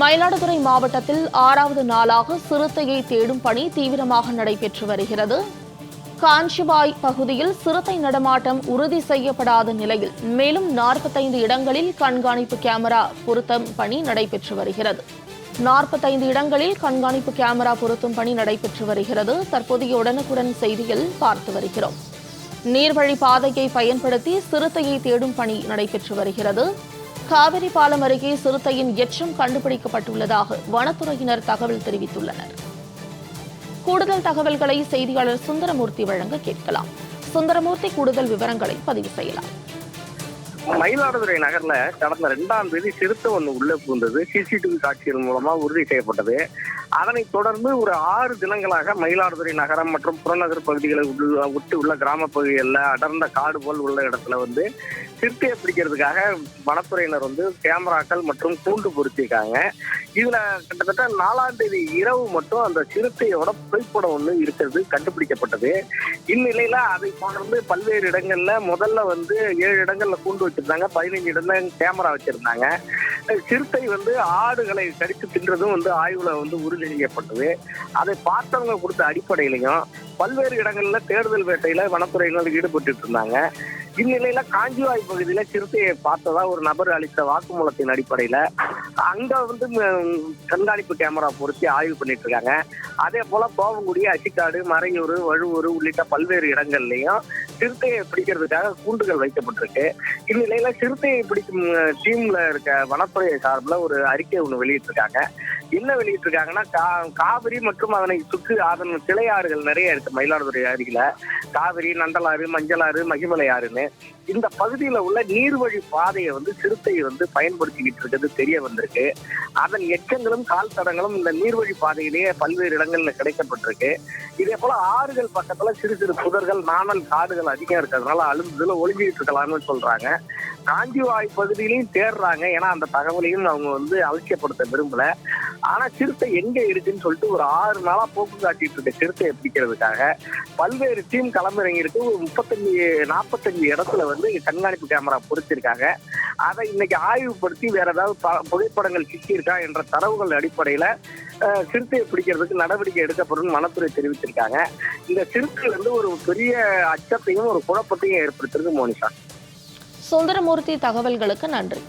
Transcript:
மயிலாடுதுறை மாவட்டத்தில் ஆறாவது நாளாக சிறுத்தையை தேடும் பணி தீவிரமாக நடைபெற்று வருகிறது. காஞ்சிபாய் பகுதியில் சிறுத்தை நடமாட்டம் உறுதி செய்யப்படாத நிலையில் மேலும் நாற்பத்தைந்து இடங்களில் கண்காணிப்பு கேமரா பொருத்தம் பணி நடைபெற்று வருகிறது. நாற்பத்தைந்து இடங்களில் கண்காணிப்பு கேமரா பொருத்தும் பணி நடைபெற்று வருகிறது. தற்போதைய உடனுக்குடன் செய்தியில் பார்த்து வருகிறோம். நீர்வழி பாதையை பயன்படுத்தி சிறுத்தையை தேடும் பணி நடைபெற்று வருகிறது. காவிரி பாலம் அருகே சிறுத்தையின் எச்சம் கண்டுபிடிக்கப்பட்டுள்ளதாக வனத்துறையினர் தகவல் தெரிவித்துள்ளனர். கூடுதல் தகவல்களை செய்தியாளர் சுந்தரமூர்த்தி வழங்க கேட்கலாம். சுந்தரமூர்த்தி கூடுதல் விவரங்களை பதிவு செய்யலாம். மயிலாடுதுறை நகர்ல கடந்த ரெண்டாம் தேதி சிறுத்தை ஒன்று உள்ள புகுந்தது. சிசிடிவி காட்சிகள் மூலமா உறுதி செய்யப்பட்டது. அதனைத் தொடர்ந்து ஒரு ஆறு தினங்களாக மயிலாடுதுறை நகரம் மற்றும் புறநகர் பகுதிகளை உள்ள- விட்டு உள்ள கிராம பகுதிகளில் அடர்ந்த காடு போல் உள்ள இடத்துல வந்து சிறுத்தையை பிடிக்கிறதுக்காக வனத்துறையினர் வந்து கேமராக்கள் மற்றும் கூண்டு பொருத்திருக்காங்க இதுல கிட்டத்தட்ட நாலாம் தேதி இரவு மட்டும் அந்த சிறுத்தையோட புகைப்படம் ஒன்று இருக்கிறது கண்டுபிடிக்கப்பட்டது. இந்நிலையில அதை தொடர்ந்து பல்வேறு இடங்கள்ல முதல்ல வந்து ஏழு இடங்கள்ல கூண்டு வச்சிருந்தாங்க. பதினைஞ்சு இடம் கேமரா வச்சிருந்தாங்க. சிறுத்தை வந்து ஆடுகளை கடித்து தின்றதும் வந்து ஆய்வுல வந்து உறுதி செய்யப்பட்டது அதை பார்த்தவங்க கொடுத்த அடிப்படையிலையும் பல்வேறு இடங்கள்ல தேடுதல் வேட்டையில வனத்துறையினர் ஈடுபட்டு இருந்தாங்க. இந்நிலையில காஞ்சிவாய் பகுதியில சிறுத்தையை பார்த்ததா ஒரு நபர் அளித்த வாக்குமூலத்தின் அடிப்படையில அங்க வந்து கண்காணிப்பு கேமரா பொருத்தி ஆய்வு பண்ணிட்டு இருக்காங்க. அதே போல கோவங்குடி அச்சிக்காடு மறையூர் வழுவூர் உள்ளிட்ட பல்வேறு இடங்கள்லயும் சிறுத்தையை பிடிக்கிறதுக்காக கூண்டுகள் வைக்கப்பட்டிருக்கு. இந்நிலையில சிறுத்தையை பிடிக்கும் டீம்ல இருக்க வனத்துறை சார்பில் ஒரு அறிக்கை ஒன்று வெளியிட்டிருக்காங்க. என்ன வெளியிட்டிருக்காங்கன்னா கா காவிரி மற்றும் அதனை சுற்று அதன் கிளையாறுகள் நிறைய இருக்கு மயிலாடுதுறை அருகில. காவிரி நண்டலாறு மஞ்சளாறு மகிமலை ஆறுன்னு. இந்த பகுதியில உள்ள நீர்வழி பாதையை வந்து சிறுத்தை வந்து பயன்படுத்திக்கிட்டு இருக்கிறது தெரிய வந்திருக்கு. அதன் எச்சங்களும் கால் தடங்களும் இந்த நீர்வழி பாதையிலேயே பல்வேறு இடங்கள்ல கிடைக்கப்பட்டிருக்கு. இதே போல ஆறுகள் பக்கத்துல சிறு சிறு புதர்கள் நாணல் காடுகள் அதிகம் இருக்கிறதுனால அழுந்ததுல ஒழுங்கிட்டு இருக்கலாம்னு சொல்றாங்க. காஞ்சிவாய் பகுதியிலையும் தேடுறாங்க ஏன்னா அந்த தகவலையும் அவங்க வந்து அலட்சியப்படுத்த விரும்பல. ஆனா சிறுத்தை எங்க இருக்குன்னு சொல்லிட்டு ஒரு ஆறு நாளா போக்கு காட்டிட்டு இருக்க. சிறுத்தையை பிடிக்கிறதுக்காக பல்வேறு டீம் களமிறங்கியிருக்கு. ஒரு முப்பத்தஞ்சு நாற்பத்தஞ்சு இடத்துல வந்து கண்காணிப்பு கேமரா பொறுத்திருக்காங்க அதை இன்னைக்கு ஆய்வுபடுத்தி வேற ஏதாவது ப- புகைப்படங்கள் சிக்கியிருக்கா என்ற தரவுகள் அடிப்படையில சிறுத்தையை பிடிக்கிறதுக்கு நடவடிக்கை எடுக்கப்படும் வனத்துறை தெரிவிச்சிருக்காங்க. இந்த சிறுத்தை வந்து ஒரு பெரிய அச்சத்தையும் ஒரு குழப்பத்தையும் ஏற்படுத்திருக்கு மோனிஷா. சுந்தரமூர்த்தி தகவல்களுக்கு நன்றி.